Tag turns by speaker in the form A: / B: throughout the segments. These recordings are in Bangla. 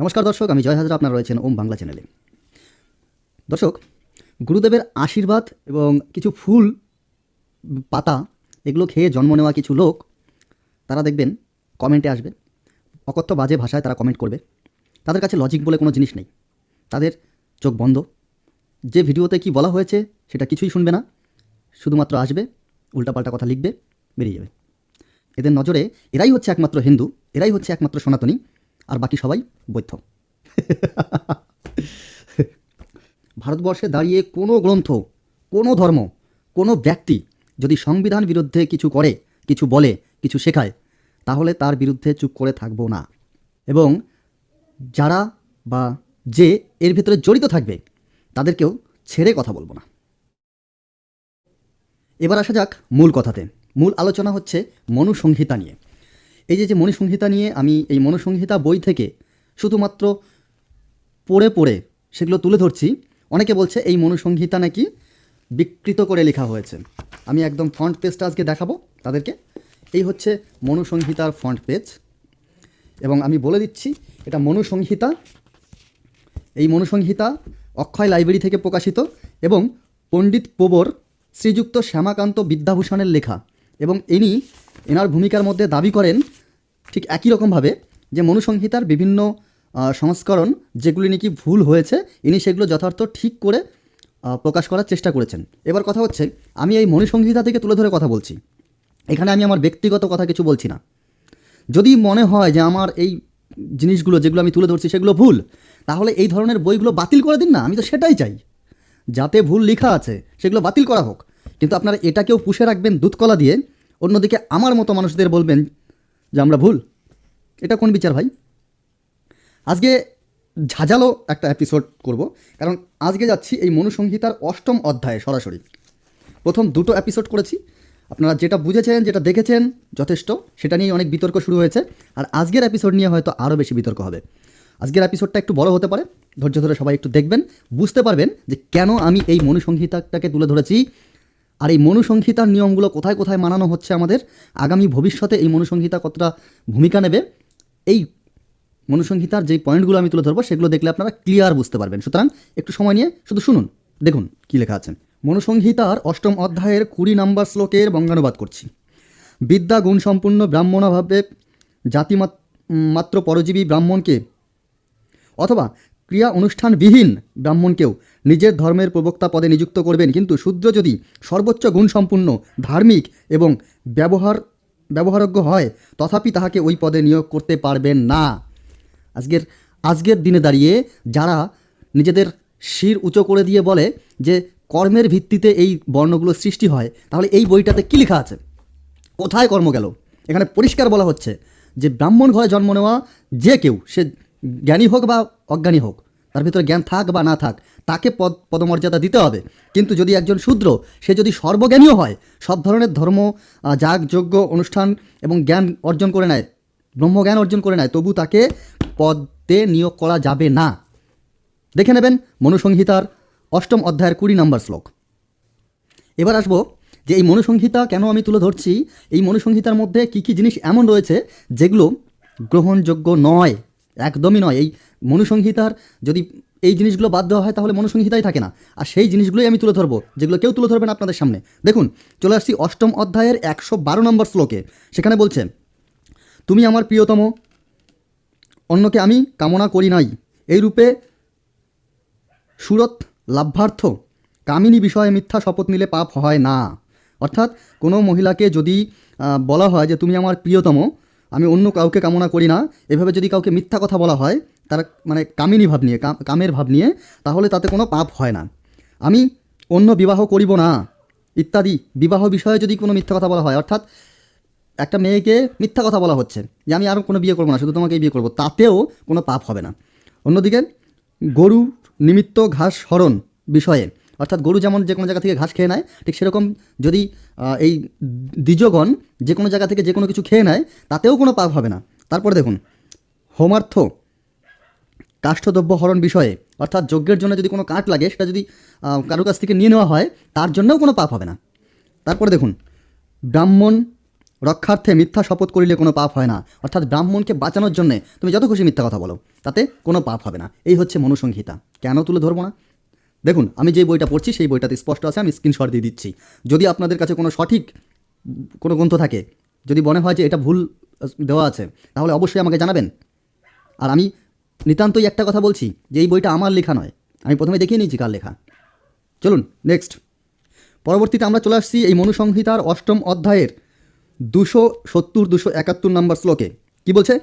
A: নমস্কার দর্শক, আমি জয় হাজরা, আপনারা রয়েছেন ওম বাংলা চ্যানেলে। দর্শক, গুরুদেবের আশীর্বাদ এবং কিছু ফুল, পাতা, এগুলো খেয়ে জন্ম নেওয়া কিছু লোক, তারা দেখবেন, কমেন্টে আসবে। অকথ্য বাজে ভাষায় তারা কমেন্ট করবে। তাদের কাছে লজিক বলে কোনো জিনিস নেই। তাদের চোখ বন্ধ। যে ভিডিওতে কি বলা হয়েছে, সেটা কিছুই শুনবে না। শুধুমাত্র আসবে, উল্টাপাল্টা কথা লিখবে, বেরিয়ে যাবে। এদের নজরে এরাই হচ্ছে একমাত্র হিন্দু, এরাই হচ্ছে একমাত্র সনাতনী। আর বাকি সবাই বৈধ। ভারতবর্ষে দাঁড়িয়ে কোনো গ্রন্থ, কোনো ধর্ম, কোনো ব্যক্তি যদি সংবিধান বিরুদ্ধে কিছু করে, কিছু বলে, কিছু শেখায়, তাহলে তার বিরুদ্ধে চুপ করে থাকব না। এবং যারা বা যে এর ভেতরে জড়িত থাকবে, তাদেরকেও ছেড়ে কথা বলব না। এবার আসা যাক মূল কথাতে। মূল আলোচনা হচ্ছে মনুসংহিতা নিয়ে। এই যে যে মনুসংহিতা নিয়ে আমি এই মনুসংহিতা বই থেকে শুধুমাত্র পড়ে পড়ে সেগুলো তুলে ধরছি, অনেকে বলছে এই মনুসংহিতা নাকি বিকৃত করে লেখা হয়েছে। আমি একদম ফ্রন্ট পেজটা আজকে দেখাবো তাদেরকে। এই হচ্ছে মনুসংহিতার ফ্রন্ট পেজ এবং আমি বলে দিচ্ছি, এটা মনুসংহিতা এই মনুসংহিতা অক্ষয় লাইব্রেরি থেকে প্রকাশিত এবং পণ্ডিত পোবর শ্রীযুক্ত শ্যামাকান্ত বিদ্যাভূষণের লেখা। এবং ইনি এনার ভূমিকার মধ্যে দাবি করেন ঠিক একই রকমভাবে যে মনুসংহিতার বিভিন্ন সংস্করণ যেগুলি নাকি ভুল হয়েছে, ইনি সেগুলো যথার্থ ঠিক করে প্রকাশ করার চেষ্টা করেছেন। এবার কথা হচ্ছে, আমি এই মনুসংহিতা থেকে তুলে ধরে কথা বলছি। এখানে আমি আমার ব্যক্তিগত কথা কিছু বলছি না। যদি মনে হয় যে আমার এই জিনিসগুলো যেগুলো আমি তুলে ধরছি সেগুলো ভুল, তাহলে এই ধরনের বইগুলো বাতিল করে দিন না, আমি তো সেটাই চাই। যাতে ভুল লেখা আছে, সেগুলো বাতিল করা হোক। কিন্তু আপনারা এটাকেও পুষে রাখবেন দুধকলা দিয়ে, অন্যদিকে আমার মতো মানুষদের বলবেন যে আমরা ভুল? এটা কোন বিচার ভাই? আজকে ঝাঁঝালো একটা এপিসোড করব, কারণ আজকে যাচ্ছি এই মনুসংহিতার অষ্টম অধ্যায়ে সরাসরি। প্রথম দুটো এপিসোড করেছি। আপনারা যেটা বুঝেছেন, যেটা দেখেছেন, যথেষ্ট। সেটা নিয়ে অনেক বিতর্ক শুরু হয়েছে। আর আজকের এপিসোড নিয়ে হয়তো আরও বেশি বিতর্ক হবে। আজকের এপিসোডটা একটু বড় হতে পারে। ধৈর্য ধরে সবাই একটু দেখবেন, বুঝতে পারবেন যে কেন আমি এই মনুসংহিতাটাকে তুলে ধরেছি। আর এই মনুসংহিতার নিয়মগুলো কোথায় কোথায় মানানো হচ্ছে আমাদের? আগামী ভবিষ্যতে এই মনুসংহিতা কতটা ভূমিকা নেবে? এই মনুসংহিতার যে পয়েন্টগুলো আমি তুলে ধরবো, সেগুলো দেখলে আপনারা ক্লিয়ার বুঝতে পারবেন। সুতরাং একটু সময় নিয়ে শুধু শুনুন, দেখুন কী লেখা আছে। মনুসংহিতার অষ্টম অধ্যায়ের কুড়ি নম্বর শ্লোকের বঙ্গানুবাদ করছি। বিদ্যা গুণসম্পন্ন ব্রাহ্মণভাবে জাতি মাত- মাত্র পরজীবী ব্রাহ্মণকে অথবা ক্রিয়া অনুষ্ঠানবিহীন ব্রাহ্মণকেও নিজের ধর্মের প্রবক্তা পদে নিযুক্ত করবেন। কিন্তু শূদ্র যদি সর্বোচ্চ গুণসম্পন্ন, ধার্মিক এবং ব্যবহার ব্যবহারযোগ্য হয়, তথাপি তাহাকে ওই পদে নিয়োগ করতে পারবেন না। আজকের আজকের দিনে দাঁড়িয়ে যারা নিজেদের শির উঁচু করে দিয়ে বলে যে কর্মের ভিত্তিতে এই বর্ণগুলো সৃষ্টি হয়, তাহলে এই বইটাতে কী লেখা আছে? কোথায় কর্ম গেল? এখানে পরিষ্কার বলা হচ্ছে যে ব্রাহ্মণ ঘরে জন্ম নেওয়া যে কেউ, সে জ্ঞানী হোক বা অজ্ঞানী হোক, তার ভিতরে জ্ঞান থাক বা না থাক, তাকে পদ, পদমর্যাদা দিতে হবে। কিন্তু যদি একজন শূদ্র, সে যদি সর্বজ্ঞানীও হয়, সব ধরনের ধর্ম যাগ অনুষ্ঠান এবং জ্ঞান অর্জন করে নেয়, ব্রহ্মজ্ঞান অর্জন করে নেয়, তবু তাকে পদে নিয়োগ করা যাবে না। দেখে নেবেন মনুসংহিতার অষ্টম অধ্যায়ের কুড়ি নম্বর শ্লোক। এবার আসব যে এই মনুসংহিতা কেন আমি তুলে ধরছি, এই মনুসংহিতার মধ্যে কী কী জিনিস এমন রয়েছে, যেগুলো গ্রহণযোগ্য নয়। একদমই নয়। এই মনুসংহিতার যদি এই জিনিসগুলো বাদ দেওয়া হয়, তাহলে মনুসংহিতাই থাকে না। আর সেই জিনিসগুলোই আমি তুলে ধরবো, যেগুলো কেউ তুলে ধরবে না আপনাদের সামনে। দেখুন, চলে আসছি অষ্টম অধ্যায়ের একশো বারো নম্বর শ্লোকে। সেখানে বলছে, তুমি আমার প্রিয়তম, অন্যকে আমি কামনা করি নাই। এই রূপে সুরত লাভ্যার্থ কামিনী বিষয়ে মিথ্যা শপথ নিলে পাপ হয় না। অর্থাৎ কোনো মহিলাকে যদি বলা হয় যে, তুমি আমার প্রিয়তম আমি অন্য কাউকে কামনা করি না। এভাবে যদি কাউকে মিথ্যা কথা বলা হয়, তার মানে কামিনী ভাব নিয়ে কামের ভাব নিয়ে, তাহলে তাতে কোনো পাপ হয় না। আমি অন্য বিবাহ করিব না, ইত্যাদি। বিবাহ বিষয়ে যদি কোনো মিথ্যা কথা বলা হয়, অর্থাৎ একটা মেয়েকে মিথ্যা কথা বলা হচ্ছে, যে আমি আর কোনো বিয়ে করব না, শুধু তোমাকেই বিয়ে করব, তাতেও কোনো পাপ হবে না। অন্যদিকে গরু নিমিত্ত ঘাস হরণ বিষয়ে অর্থাৎ গরু যেমন যে কোনো জায়গা থেকে ঘাস খেয়ে নেয়, ঠিক সেরকম যদি এই দ্বিজগণ যে কোনো জায়গা থেকে যে কোনো কিছু খেয়ে নেয়, তাতেও কোনো পাপ হবে না। তারপরে দেখুন, হোমার্থ, কাষ্ঠদ্রব্য হরণ বিষয়ে, অর্থাৎ যজ্ঞের জন্য যদি কোনো কাঠ লাগে, সেটা যদি কারও কাছ থেকে নিয়ে নেওয়া হয়, তার জন্যও কোনো পাপ হবে না। তারপরে দেখুন, ব্রাহ্মণ রক্ষার্থে মিথ্যা শপথ করিলে কোনো পাপ হয় না। অর্থাৎ ব্রাহ্মণকে বাঁচানোর জন্যে তুমি যত খুশি মিথ্যা কথা বলো, তাতে কোনো পাপ হবে না। এই হচ্ছে মনুসংহিতা। কেন তুলে ধরবো না? দেখুন, আমি যে বইটা পড়ছি, সেই বইটাতে স্পষ্ট আছে, আমি স্ক্রিনশট দিয়ে দিচ্ছি। যদি আপনাদের কাছে কোনো সঠিক কোনো গ্রন্থ থাকে, যদি মনে হয় যে এটা ভুল দেওয়া আছে, তাহলে অবশ্যই আমাকে জানাবেন। আর আমি নিতান্তই একটা কথা বলছি, যে এই বইটা আমার লেখা নয়। আমি প্রথমে দেখিয়ে নিয়েছি কার লেখা। চলুন নেক্সট পরবর্তীতে আমরা চলে আসছি এই মনুসংহিতার অষ্টম অধ্যায়ের দুশো সত্তর, দুশো একাত্তর নম্বর শ্লোকে। কি বলছে?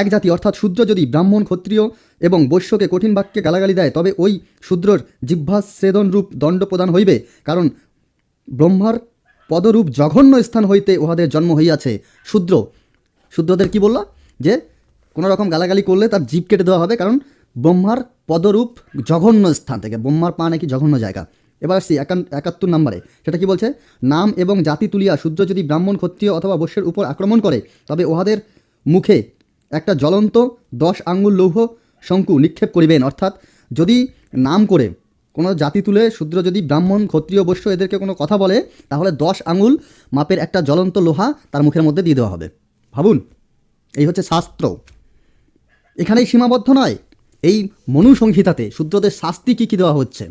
A: এক জাতি অর্থাৎ শূদ্র যদি ব্রাহ্মণ, ক্ষত্রিয় এবং বৈশ্যকে কঠিন বাক্যে গালাগালি দেয়, তবে ওই শূদ্রর জিহ্বাচ্ছেদন রূপ দণ্ড প্রদান হইবে, কারণ ব্রহ্মার পদরূপ জঘন্য স্থান হইতে উহাদের জন্ম হইয়াছে। শূদ্র। শূদ্রদের কি বলল? যে কোনো রকম গালাগালি করলে তার জীব কেটে দেওয়া হবে, কারণ ব্রহ্মার পদরূপ জঘন্য স্থান থেকে, ব্রহ্মার পা নাকি জঘন্য জায়গা। এবার আসছি একাত্তর নম্বরে। সেটা কি বলছে? নাম এবং জাতি তুলিয়া শূদ্র যদি ব্রাহ্মণ, ক্ষত্রিয় অথবা বৈশ্যের উপর আক্রমণ করে, তবে উহাদের মুখে একটা জ্বলন্ত দশ আঙ্গুল লৌহ শঙ্কু নিক্ষেপ করিবেন। অর্থাৎ যদি নাম করে কোনো জাতি তুলে শূদ্র যদি ব্রাহ্মণ, ক্ষত্রিয়, বৈশ্য এদেরকে কোনো কথা বলে, তাহলে দশ আঙুল মাপের একটা জ্বলন্ত লোহা তার মুখের মধ্যে দিয়ে দেওয়া হবে। ভাবুন, এই হচ্ছে শাস্ত্র। এখানেই সীমাবদ্ধ নয়। এই মনুসংহিতাতে শূদ্রদের শাস্তি কী কী দেওয়া হচ্ছে?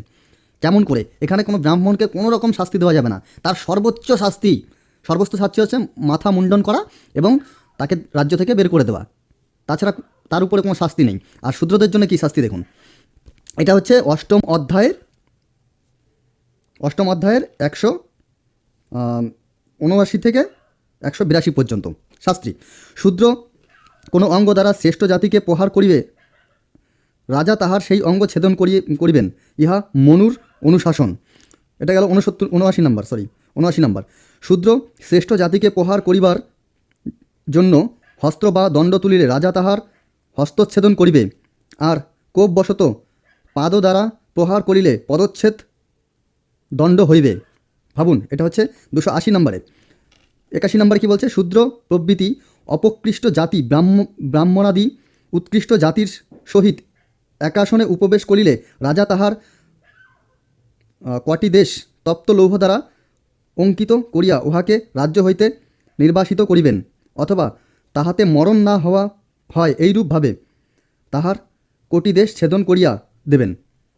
A: কেমন করে? এখানে কোনো ব্রাহ্মণকে কোনো রকম শাস্তি দেওয়া যাবে না। তার সর্বোচ্চ শাস্তি সর্বোচ্চ শাস্তি হচ্ছে মাথা মুন্ডন করা এবং তাকে রাজ্য থেকে বের করে দেওয়া। তাছাড়া তার উপরে কোনো শাস্তি নেই। আর শূদ্রদের জন্য কী শাস্তি দেখুন? এটা হচ্ছে অষ্টম অধ্যায়ের অষ্টম অধ্যায়ের একশো উনআশি থেকে একশো বিরাশি পর্যন্ত। শাস্ত্রী, শূদ্র কোনো অঙ্গ দ্বারা শ্রেষ্ঠ জাতিকে প্রহার করিবে? রাজা তাহার সেই অঙ্গ ছেদন করিয়ে, করিবেন। ইহা মনুর অনুশাসন। এটা গেল উনসত্তর, উনআশি নাম্বার সরি উনআশি নাম্বার। শূদ্র শ্রেষ্ঠ জাতিকে প্রহার করিবার জন্য হস্ত্র বা দণ্ড তুলিলে রাজা তাহার হস্তচ্ছেদন করিবে, আর কোপবশত পাদ দ্বারা প্রহার করিলে পদচ্ছেদ দণ্ড হইবে। ভাবুন, এটা হচ্ছে দুশো আশি নম্বরে। একাশি নম্বরে কি বলছে? শূদ্র প্রভৃতি অপকৃষ্ট জাতি ব্রাহ্ম, ব্রাহ্মণাদি উৎকৃষ্ট জাতির সহিত একাসনে উপবেশ করিলে রাজা তাহার কটি দেশ তপ্ত লৌহ দ্বারা অঙ্কিত করিয়া উহাকে রাজ্য হইতে নির্বাসিত করিবেন। অথবা তাহাতে মরণ না হওয়া হয় এইরূপভাবে তাহার কোটি দেশ ছেদন করিয়া দেবেন।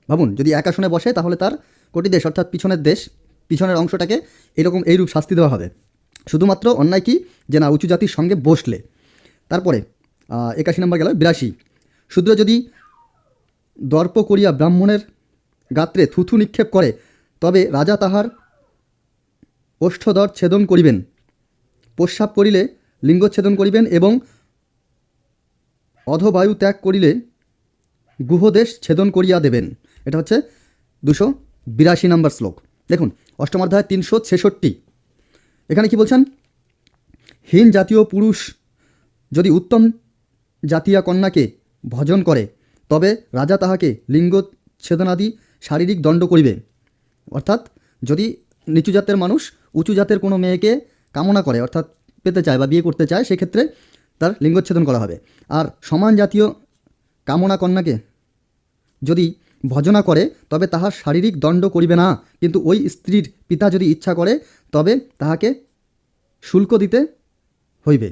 A: ভাবুন, যদি একাশনে বসে, তাহলে তার কোটি দেশ অর্থাৎ পিছনের দেশ, পিছনের অংশটাকে এরকম এইরূপ শাস্তি দেওয়া হবে। শুধুমাত্র অন্যায় কি? যে না, উঁচু জাতির সঙ্গে বসলে। তারপরে একাশি নম্বর গেল, বিরাশি। শূদ্র যদি দর্প করিয়া ব্রাহ্মণের গাত্রে থুথু নিক্ষেপ করে, তবে রাজা তাহার ওষ্ঠদর ছেদন করিবেন। প্রস্রাব করিলে লিঙ্গচ্ছেদন করিবেন এবং অধবায়ু ত্যাগ করিলে গুহদেশ ছেদন করিয়া দেবেন। এটা হচ্ছে দুশো বিরাশি নম্বর শ্লোক। দেখুন অষ্টমাধ্যায় তিনশো ছেষট্টি। এখানে কি বলছেন? হীন জাতীয় পুরুষ যদি উত্তম জাতীয় কন্যাকে ভজন করে, তবে রাজা তাহাকে লিঙ্গ ছেদনাদি শারীরিক দণ্ড করিবে। অর্থাৎ যদি নিচু জাতের মানুষ উঁচু জাতের কোনো মেয়েকে কামনা করে, অর্থাৎ পেতে চায় বা বিয়ে করতে চায়, সেক্ষেত্রে তার লিঙ্গচ্ছেদন করা হবে। আর সমান জাতীয় কামনা কন্যাকে যদি ভজনা করে, তবে তাহার শারীরিক দণ্ড করিবে না। কিন্তু ওই স্ত্রীর পিতা যদি ইচ্ছা করে, তবে তাহাকে শুল্ক দিতে হইবে।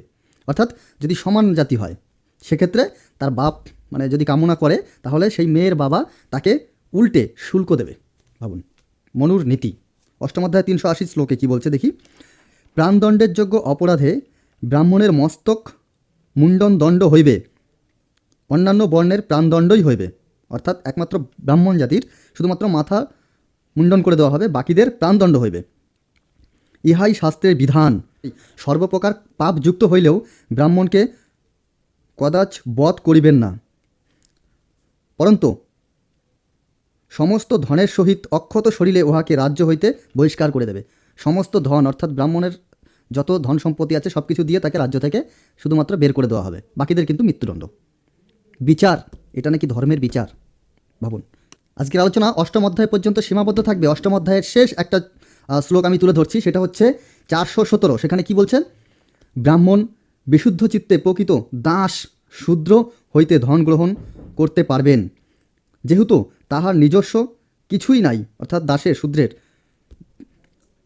A: অর্থাৎ যদি সমান জাতি হয়, সেক্ষেত্রে তার বাপ মানে যদি কামনা করে, তাহলে সেই মেয়ের বাবা তাকে উল্টে শুল্ক দেবে। ভাবুন, মনুর নীতি। অষ্টমাধ্যায় তিনশো আশি শ্লোকে কী বলছে দেখি। প্রাণদণ্ডের যোগ্য অপরাধে ব্রাহ্মণের মস্তক, মুণ্ডন দণ্ড হইবে। অন্যান্য বর্ণের প্রাণদণ্ডই হইবে। অর্থাৎ একমাত্র ব্রাহ্মণ জাতির শুধুমাত্র মাথা মুণ্ডন করে দেওয়া হবে, বাকিদের প্রাণদণ্ড হইবে। ইহাই শাস্ত্রের বিধান। সর্বপ্রকার পাপ যুক্ত হইলেও ব্রাহ্মণকে কদাচ বধ করিবেন না। পরন্তু, সমস্ত ধনের সহিত অক্ষত শরীরে উহাকে রাজ্য হইতে বহিষ্কার করে দেবে। সমস্ত ধন, অর্থাৎ ব্রাহ্মণের যত ধন সম্পত্তি আছে সব কিছু দিয়ে তাকে রাজ্য থেকে শুধুমাত্র বের করে দেওয়া হবে। বাকিদের কিন্তু মৃত্যুদণ্ড। বিচার, এটা নাকি ধর্মের বিচার? ভাবুন। আজকের আলোচনা অষ্টম অধ্যায় পর্যন্ত সীমাবদ্ধ থাকবে। অষ্টম অধ্যায়ের শেষ একটা শ্লোক আমি তুলে ধরছি, সেটা হচ্ছে চারশো সতেরো। সেখানে কি বলছেন ব্রাহ্মণ বিশুদ্ধ চিত্তে প্রকৃত দাস শূদ্র হইতে ধন গ্রহণ করতে পারবেন। যেহেতু তাহার নিজস্ব কিছুই নাই, অর্থাৎ দাসের শূদ্রের,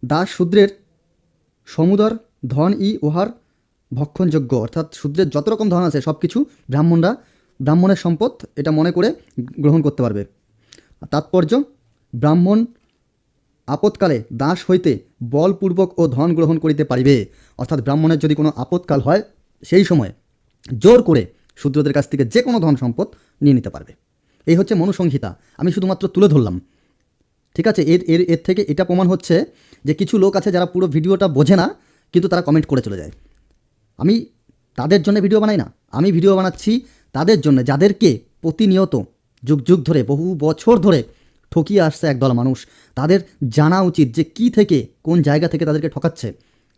A: দাস শূদ্রের সমুদর ধন ই উহার ভক্ষণযোগ্য। অর্থাৎ শূদ্রের যত রকম ধন আছে সব কিছু ব্রাহ্মণরা, ব্রাহ্মণের সম্পদ এটা মনে করে গ্রহণ করতে পারবে। তাৎপর্য, ব্রাহ্মণ আপৎকালে দাস হইতে বলপূর্বক ও ধন গ্রহণ করিতে পারিবে। অর্থাৎ ব্রাহ্মণের যদি কোনো আপৎকাল হয়, সেই সময় জোর করে শূদ্রদের কাছ থেকে যে কোনো ধন সম্পদ নিয়ে নিতে পারবে। এই হচ্ছে মনুসংহিতা। আমি শুধুমাত্র তুলে ধরলাম। ঠিক আছে? এর এর এর থেকে এটা প্রমাণ হচ্ছে যে কিছু লোক আছে যারা পুরো ভিডিওটা বোঝে না, কিন্তু তারা কমেন্ট করে চলে যায়। আমি তাদের জন্য ভিডিও বানাই না। আমি ভিডিও বানাচ্ছি তাদের জন্য, যাদেরকে প্রতিনিয়ত যুগ যুগ ধরে, বহু বছর ধরে ঠকিয়ে আসছে একদল মানুষ। তাদের জানা উচিত যে কি থেকে, কোন জায়গা থেকে তাদেরকে ঠকাচ্ছে।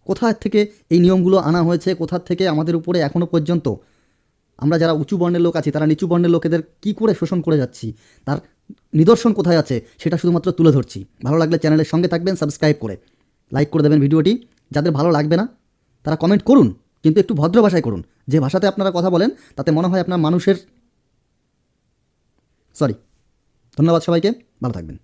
A: কোথা থেকে এই নিয়মগুলো আনা হয়েছে? কোথা থেকে আমাদের উপরে এখনও পর্যন্ত আমরা যারা উঁচু বর্ণের লোক আছি, তারা নিচু বর্ণের লোকেদের কি করে শোষণ করে যাচ্ছি? তার নিদর্শন কোথায় আছে সেটা শুধুমাত্র তুলে ধরছি। ভালো লাগলে চ্যানেলের সঙ্গে থাকবেন সাবস্ক্রাইব করে। লাইক করে দেবেন ভিডিওটি। যাদের ভালো লাগবে না, তারা কমেন্ট করুন, কিন্তু একটু ভদ্র ভাষায় করুন। যে ভাষাতে আপনারা কথা বলেন, তাতে মনে হয় আপনার মানুষের সরি ধন্যবাদ সবাইকে, ভালো থাকবেন।